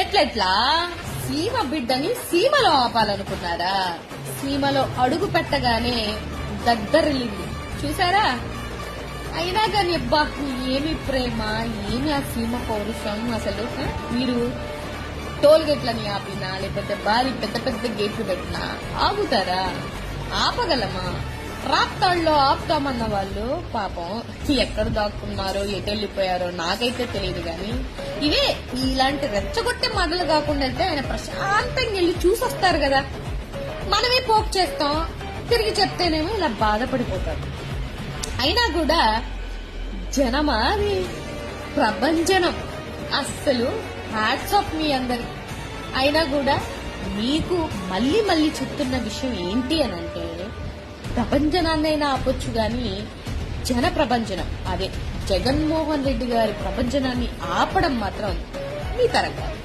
ఎట్లెట్లా? సీమ బిడ్డని సీమలో ఆపాలనుకున్నారా సీమలో అడుగు పెట్టగానే దగ్గరిల్లింది. చూసారా అయినా కానీ అబ్బా ఏమి ప్రేమ ఏమి ఆ సీమ పౌరుషం అసలు మీరు టోల్ గేట్లని ఆపినా లేకపోతే భారీ పెద్ద పెద్ద గేట్లు పెట్టినా ఆగుతారా? ఆపగలమా? రాప్తాళ్ళలో ఆపుతామన్న వాళ్ళు పాపం ఎక్కడ దాక్కున్నారో ఎటు వెళ్ళిపోయారో నాకైతే తెలియదు కానీ ఇవే ఇలాంటి రెచ్చగొట్టే మాటలు కాకుండా అయితే ఆయన ప్రశాంతంగా వెళ్ళి చూసొస్తారు కదా. మనమే పోక్ చేస్తాం తిరిగి చెప్తేనేమో ఇలా బాధపడిపోతారు. అయినా కూడా జనమా అది? ప్రభంజనం. అస్సలు హ్యాట్స్ ఆఫ్ మీ అందరి. అయినా కూడా మీకు మళ్ళీ మళ్ళీ చెప్తున్న విషయం ఏంటి అని అంటే ప్రభంజనాన్నైనా ఆపొచ్చు గాని జన ప్రభంజనం అదే జగన్మోహన్ రెడ్డి గారి ప్రభంజనాన్ని ఆపడం మాత్రం మీ తరం కాదు